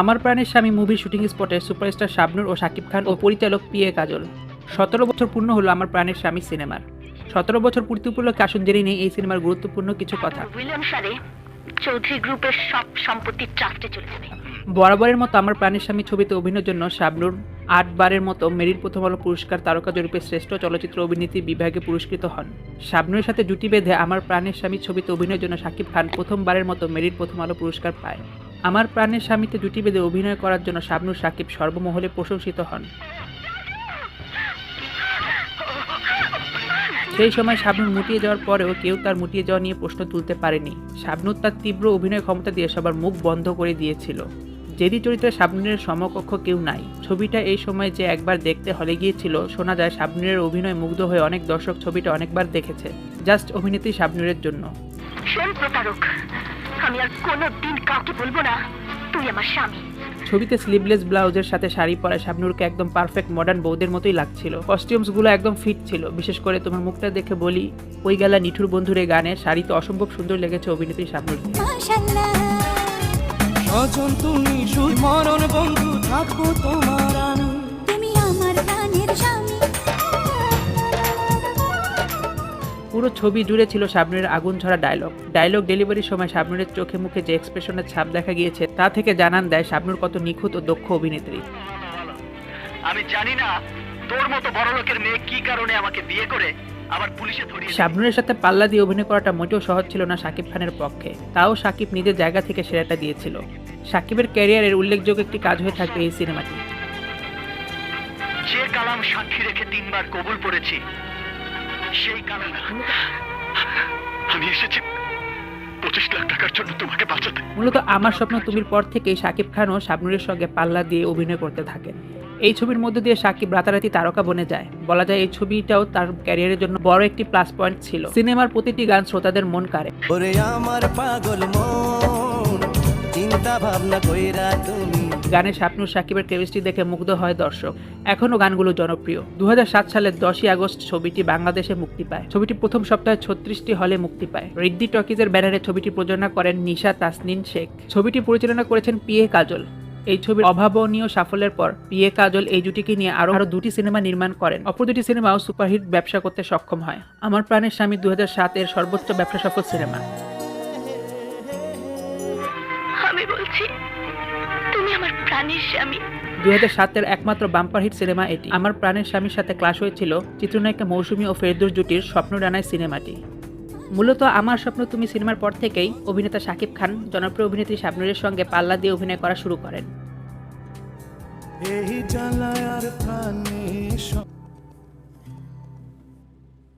আমার প্রাণের স্বামী মুভির শুটিং স্পটে সুপারস্টার শাবনুর ও শাকিব খান ও পরিচালক পি এ কাজল। সতেরো বছর পূর্ণ হলো আমার প্রাণের স্বামী সিনেমার। সতেরো বছর পূর্তি উপলক্ষে আসুন জেনে নেই এই সিনেমার গুরুত্বপূর্ণ কিছু কথা। উইলিয়াম সারে চৌধুরী গ্রুপের সব সম্পত্তি ট্রাস্টে চলে যাবে। বরাবরের মতো আমার প্রাণের স্বামী ছবিতে অভিনয়ের জন্য শাবনুর আটবারের মতো মেরিল প্রথম আলো পুরস্কার তারকা জরিপে শ্রেষ্ঠ চলচ্চিত্র অভিনেত্রী বিভাগে পুরস্কৃত হন। শাবনুরের সাথে জুটি বেঁধে আমার প্রাণের স্বামী ছবিতে অভিনয়ের জন্য শাকিব খান প্রথমবারের মতো মেরিল প্রথম আলো পুরস্কার পায়। আমার প্রাণের স্বামীতে জুটি বেঁধে অভিনয় করার জন্য শাবনুর সাকিব সর্বমহলে প্রশংসিত হন। সেই সময় শাবনুর মুটিয়ে যাওয়ার পরেও কেউ তার মুটিয়ে যাওয়া নিয়ে প্রশ্ন তুলতে পারেনি। শাবনুর তার তীব্র অভিনয় ক্ষমতা দিয়ে সবার মুখ বন্ধ করে দিয়েছিল। জেদি চরিত্রে শাবনুরের সমকক্ষ কেউ নাই। ছবিটা এই সময় যে একবার দেখতে হলে গিয়েছিল শোনা যায় শাবনুরের অভিনয় মুগ্ধ হয়ে অনেক দর্শক ছবিটা অনেকবার দেখেছে। জাস্ট অভিনেত্রী শাবনুরের জন্য। আমি আর কোনো দিন কাউকে বলব না তুই আমার স্বামী। ছবিতে স্লিভলেস ব্লাউজের সাথে শাড়ি পরা শাবনুরকে একদম পারফেক্ট মডার্ন বৌদের মতোই লাগছিল। কস্টিউমসগুলো একদম ফিট ছিল। বিশেষ করে তোমার মুখটা দেখে বলি ওই গেলা নিঠুর বন্ধুর এই গানে শাড়িতে অসম্ভব সুন্দর লেগেছে অভিনেত্রী শাবনুরকে। স্বজন তুমি সুর মরণ বন্ধু থাকব তোমার আমি। তুমি আমার প্রাণের স্বামী। পুরো ছবি জুড়ে ছিল শাবনুরের আগুন ঝরা ডায়লগ ডায়লগ ডেলিভারির সময় শাবনুরের চোখে মুখে যে এক্সপ্রেশনের ছাপ দেখা গিয়েছে তা থেকে জানান দেয় শাবনুর কত নিখুঁত ও দক্ষ অভিনেত্রী। আমি জানি না তোর মতো বড় লোকের মেয়ে কি কারণে আমাকে বিয়ে করে আবার পুলিশে ধরিয়ে। শাবনুরের সাথে পাল্লা দিয়ে অভিনয় করাটা মোটেও সহজ ছিল না শাকিব খানের পক্ষে। তাও শাকিব নিজের জায়গা থেকে সেরাটা দিয়েছিল। শাকিবের ক্যারিয়ারের উল্লেখযোগ্য একটি কাজ হয়ে থাকবে এই সিনেমাটি। যে কালাম সাক্ষী রেখে তিনবার কবুল পড়েছি সেই কালাম আমি এসেছি পঁচিশ লাখ টাকার জন্য তোমাকে বাঁচাতে। মূলত আমার স্বপ্ন তুমির পর থেকেই সাকিব খান ও শাবনুরের সঙ্গে পাল্লা দিয়ে অভিনয় করতে থাকেন। এই ছবির মধ্য দিয়ে সাকিব রাতারাতি তারকা বনে যায়। বলা যায় এই ছবিটাও তার ক্যারিয়ারের জন্য বড় একটি প্লাস পয়েন্ট ছিল। সিনেমার প্রতিটি গান শ্রোতাদের মন কাড়ে। আমার পাগল মন চিন্তা ভাবনা কইরা তুমি। গানে শাবনুর সাকিবের কেমিস্ট্রি দেখে মুগ্ধ হয় দর্শক। এখনও গানগুলো জনপ্রিয়। দু সালের দশই আগস্ট ছবিটি বাংলাদেশে মুক্তি পায়। ছবিটি প্রথম সপ্তাহে ছত্রিশটি হলে মুক্তি পায়। রিদ্দি টকিজের ব্যানারে ছবিটি প্রযোজনা করেন নিশা তাসনিন শেখ। ছবিটি পরিচালনা করেছেন পি এ কাজল। এই ছবির অভাবনীয় সাফল্যের পর পি এ কাজল এই জুটিকে নিয়ে আরও আরও দুটি সিনেমা নির্মাণ করেন। অপর দুটি সিনেমাও সুপারহিট ব্যবসা করতে সক্ষম হয়। আমার প্রাণের স্বামী দু এর সর্বোচ্চ ব্যবসা সফল সিনেমা। আমি তুমি আমার প্রাণের স্বামী। দুই হাজার সাতের একমাত্র বাম্পার হিট সিনেমা এটি। আমার প্রাণের স্বামীর সাথে ক্লাশ হয়েছিল চিত্রনায়িকা মৌসুমী ও ফেরদৌস জুটির স্বপ্ন ডানায় সিনেমাটি। মূলত আমার স্বপ্ন তুমি সিনেমার পর থেকেই অভিনেতা শাকিব খান জনপ্রিয় অভিনেত্রী শাবনুরের সঙ্গে পাল্লা দিয়ে অভিনয় করা শুরু করেন। এই